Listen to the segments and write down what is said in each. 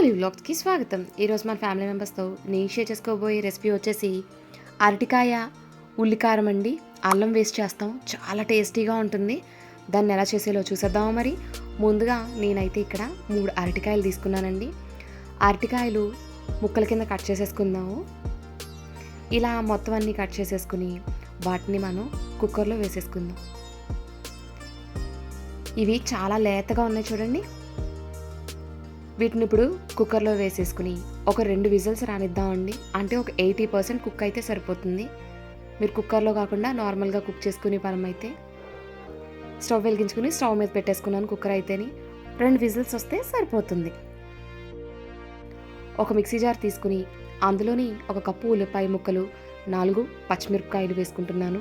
Olive వ్లాగ్స్కి స్వాగతం. ఈరోజు మన ఫ్యామిలీ మెంబర్స్తో నేను షేర్ చేసుకోబోయే రెసిపీ వచ్చేసి అరటికాయ ఉల్లికారం అండి. అల్లం వేస్ట్ చేస్తాం. చాలా టేస్టీగా ఉంటుంది. దాన్ని ఎలా చేసేలో చూసేద్దామా మరి? ముందుగా నేనైతే ఇక్కడ మూడు అరటికాయలు తీసుకున్నానండి. అరటికాయలు ముక్కల కింద కట్ చేసేసుకుందాము. ఇలా మొత్తం అన్నీ కట్ చేసేసుకుని వాటిని మనం కుక్కర్లో వేసేసుకుందాం. ఇవి చాలా లేతగా ఉన్నాయి చూడండి. వీటిని ఇప్పుడు కుక్కర్లో వేసేసుకుని ఒక రెండు విజిల్స్ రానిద్దామండి. అంటే ఒక ఎయిటీ పర్సెంట్ కుక్ అయితే సరిపోతుంది. మీరు కుక్కర్లో కాకుండా నార్మల్గా కుక్ చేసుకునే పరం అయితే స్టవ్ వెలిగించుకుని స్టవ్ మీద పెట్టేసుకున్నాను కుక్కర్ అయితేని. రెండు విజిల్స్ వస్తే సరిపోతుంది. ఒక మిక్సీ జార్ తీసుకుని అందులోని ఒక కప్పు ఉల్లిపాయ ముక్కలు నాలుగు పచ్చిమిరపకాయలు వేసుకుంటున్నాను.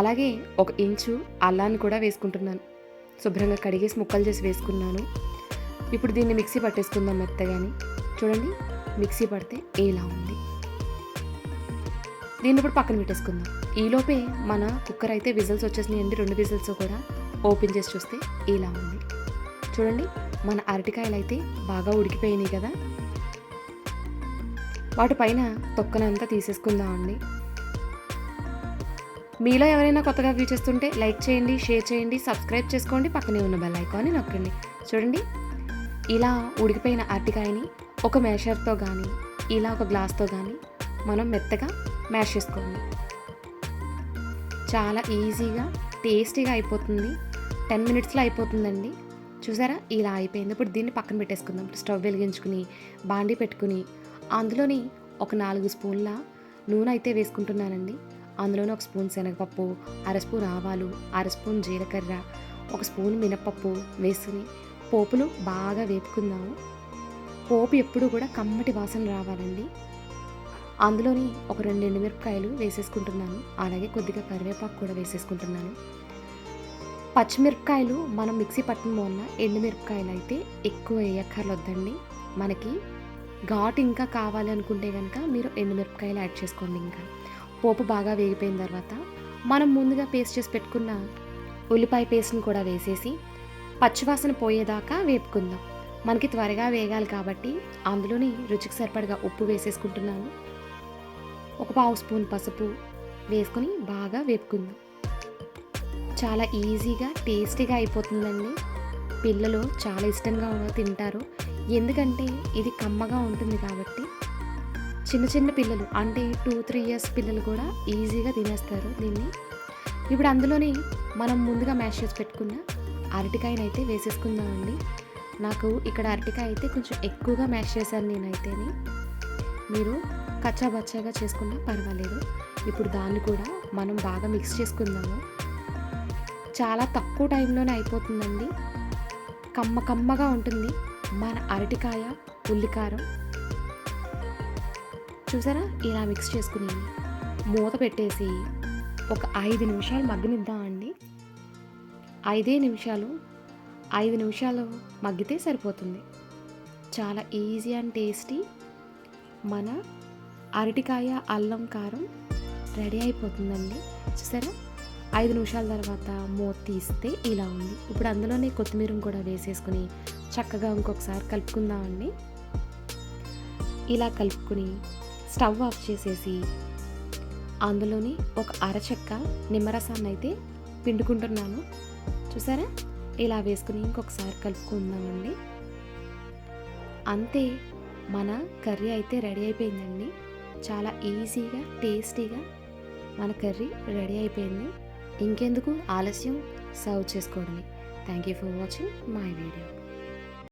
అలాగే ఒక ఇంచు అల్లాన్ని కూడా వేసుకుంటున్నాను. శుభ్రంగా కడిగేసి ముక్కలు చేసి వేసుకున్నాను. ఇప్పుడు దీన్ని మిక్సీ పట్టేసుకుందాం మెత్తగాని. చూడండి మిక్సీ పడితే ఇలా ఉంది. దీన్ని ఇప్పుడు పక్కన పెట్టేసుకుందాం. ఈలోపే మన కుక్కర్ అయితే విజిల్స్ వచ్చేసినాయండి రెండు విజిల్స్ కూడా ఓపెన్ చేసి చూస్తే ఇలా ఉంది. చూడండి మన అరటికాయలు అయితే బాగా ఉడికిపోయినాయి కదా. వాటిపైన తొక్కనంతా తీసేసుకుందామండి మీలో ఎవరైనా కొత్తగా వ్యూ చేస్తుంటే లైక్ చేయండి షేర్ చేయండి సబ్స్క్రైబ్ చేసుకోండి పక్కనే ఉన్న బెల్ ఐకాన్ని నొక్కండి. చూడండి ఇలా ఉడికిపోయిన అరటికాయని ఒక మేషర్తో కానీ ఇలా ఒక గ్లాస్తో కానీ మనం మెత్తగా మ్యాష్ చేసుకోండి చాలా ఈజీగా టేస్టీగా అయిపోతుంది. టెన్ మినిట్స్లో అయిపోతుందండి. చూసారా? ఇలా అయిపోయింది. ఇప్పుడు దీన్ని పక్కన పెట్టేసుకుందాం. స్టవ్ వెలిగించుకుని బాండి పెట్టుకుని అందులోని ఒక నాలుగు స్పూన్ల నూనె అయితే వేసుకుంటున్నానండి. అందులోనే ఒక స్పూన్ శనగపప్పు అర స్పూన్ ఆవాలు అర స్పూన్ జీలకర్ర ఒక స్పూన్ మినపప్పు వేసుకుని పోపులు బాగా వేపుకుందాము. పోపు ఎప్పుడు కూడా కమ్మటి వాసన రావాలండి. అందులోని ఒక రెండు ఎండుమిరపకాయలు వేసేసుకుంటున్నాను. అలాగే కొద్దిగా కరివేపాకు కూడా వేసేసుకుంటున్నాను. పచ్చిమిరపకాయలు మనం మిక్సీ పట్టడం వల్ల ఎండుమిరపకాయలు అయితే ఎక్కువ వేయక్కర్లొద్దండి. మనకి ఘాటు ఇంకా కావాలి అనుకుంటే కనుక మీరు ఎండుమిరపకాయలు యాడ్ చేసుకోండి ఇంకా. పోపు బాగా వేగిపోయిన తర్వాత మనం ముందుగా పేస్ట్ చేసి పెట్టుకున్న ఉల్లిపాయ పేస్ట్ని కూడా వేసేసి పచ్చివాసన పోయేదాకా వేపుకుందాం. మనకి త్వరగా వేగాలి కాబట్టి అందులోని రుచికి సరిపడగా ఉప్పు వేసేసుకుంటున్నాను. ఒక పావు స్పూన్ పసుపు వేసుకొని బాగా వేపుకుందాం. చాలా ఈజీగా టేస్టీగా అయిపోతుందండి. పిల్లలు చాలా ఇష్టంగా తింటారు. ఎందుకంటే ఇది కమ్మగా ఉంటుంది కాబట్టి చిన్న చిన్న పిల్లలు అంటే టూ త్రీ ఇయర్స్ పిల్లలు కూడా ఈజీగా తినేస్తారు దీన్ని. ఇప్పుడు అందులోని మనం ముందుగా మ్యాష్ చేసి పెట్టుకున్న అరటికాయనైతే వేసేసుకుందామండి. నాకు ఇక్కడ అరటికాయ అయితే కొంచెం ఎక్కువగా మ్యాష్ చేశాను నేనైతేని. మీరు కచ్చా బచ్చాగా చేసుకున్నా పర్వాలేదు. ఇప్పుడు దాన్ని కూడా మనం బాగా మిక్స్ చేసుకుందాము. చాలా తక్కువ టైంలోనే అయిపోతుందండి. కమ్మ కమ్మగా ఉంటుంది. మన అరటికాయ ఉల్లికారం. చూసారా? ఇలా మిక్స్ చేసుకుని మూత పెట్టేసి ఒక ఐదు నిమిషాలు మగ్గనిద్దామండి. ఐదే నిమిషాలు ఐదు నిమిషాలు మగ్గితే సరిపోతుంది. చాలా ఈజీ అండ్ టేస్టీ మన అరటికాయ అల్లం కారం రెడీ అయిపోతుందండి. చూసారా? ఐదు నిమిషాల తర్వాత మూత తీస్తే ఇలా ఉంది. ఇప్పుడు అందులోనే కొత్తిమీర కూడా వేసేసుకుని చక్కగా ఇంకొకసారి కలుపుకుందామండి ఇలా కలుపుకుని స్టవ్ ఆఫ్ చేసేసి అందులోని ఒక అరచెక్క నిమ్మరసాన్ని అయితే పిండుకుంటున్నాను. చూసారా? ఇలా వేసుకుని ఇంకొకసారి కలుపుకుందామండి. అంతే మన కర్రీ అయితే రెడీ అయిపోయిందండి. చాలా ఈజీగా టేస్టీగా మన కర్రీ రెడీ అయిపోయింది. ఇంకెందుకు ఆలస్యం? సర్వ్ చేసుకోవడమే. Thank you for watching my video